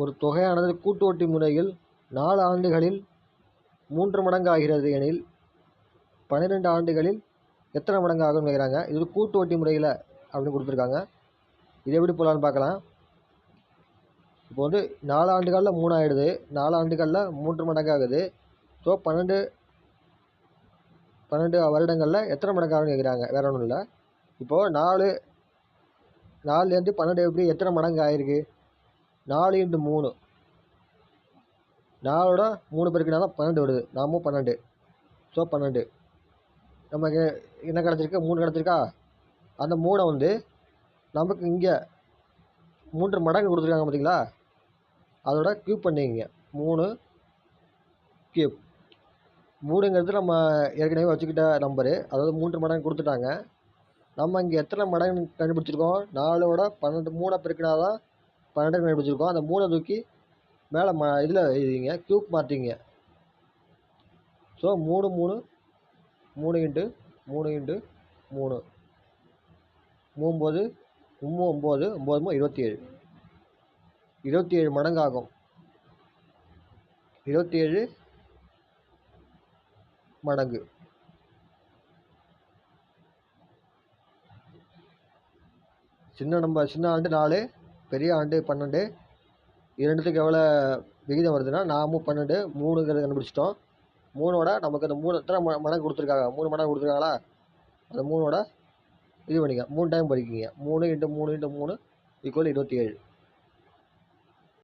ஒரு தொகையானது கூட்டு ஓட்டி முறையில் நாலு ஆண்டுகளில் மூன்று மடங்காகிறது எனில் பன்னிரெண்டு ஆண்டுகளில் எத்தனை மடங்கு ஆகும்னு கேட்குறாங்க இது கூட்டு வட்டி முறையில் அப்படின்னு கொடுத்துருக்காங்க. இது எப்படி போகலான்னு பார்க்கலாம். இப்போ வந்து நாலு ஆண்டுகளில் மூணாயிடுது. நாலு ஆண்டுகளில் மூன்று மடங்கு ஆகுது ஸோ பன்னெண்டு பன்னெண்டு வருடங்களில் எத்தனை மடங்கு ஆகும்னு கேட்குறாங்க வேற ஒன்றும் இல்லை. இப்போது நாலு நாலுலேருந்து பன்னெண்டு எப்படி எத்தனை மடங்கு ஆயிருக்கு நாலு இன்ட்டு மூணு. நாலோட மூணு பேருக்குனா தான் பன்னெண்டு வருது நாமும் பன்னெண்டு. ஸோ பன்னெண்டு. நமக்கு என்ன கிடச்சிருக்கு? மூணு கிடச்சிருக்கா? அந்த மூணை வந்து நமக்கு இங்கே மூன்று மடங்கு கொடுத்துருக்காங்க பார்த்தீங்களா அதோட க்யூப் பண்ணிக்கங்க. மூணு க்யூப் மூணுங்கிறது நம்ம ஏற்கனவே வச்சுக்கிட்ட நம்பரு அதாவது மூன்று மடங்கு கொடுத்துட்டாங்க. நம்ம இங்கே எத்தனை மடங்கு கண்டுபிடிச்சிருக்கோம்? நாலோட பன்னெண்டு மூணை பெருக்கினா தான் பன்னெண்டு கண்டுபிடிச்சிருக்கோம் அந்த மூணை தூக்கி மேலே ம இதில் எழுதிங்க. க்யூப் மாற்றிங்க ஸோ மூணு மூணு மூணு இன்ட்டு மூணு இன்ட்டு மூணு. மூம்போது மூணு ஒம்பது ஒம்பது மூணு இருபத்தி ஏழு இருபத்தி ஏழு மடங்கு. ஆகும் இருபத்தி ஏழு மடங்கு சின்ன நம்ம சின்ன ஆண்டு நாலு. பெரிய ஆண்டு பன்னெண்டு. இரண்டுத்துக்கு எவ்வளோ விகிதம் வருதுன்னா நாமும் பன்னெண்டு மூணுங்கிறத கண்டுபிடிச்சிட்டோம். மூணோட நமக்கு அந்த மூணு எத்தனை ம மடங்கு கொடுத்துருக்காங்க? மூணு மடங்கு கொடுத்துருக்காங்களா? அந்த மூணோட இது பண்ணிக்க மூணு டைம் படிக்கிங்க. மூணு இன்ட்டு மூணு இன்ட்டு மூணு ஈக்குவல் இருபத்தி ஏழு.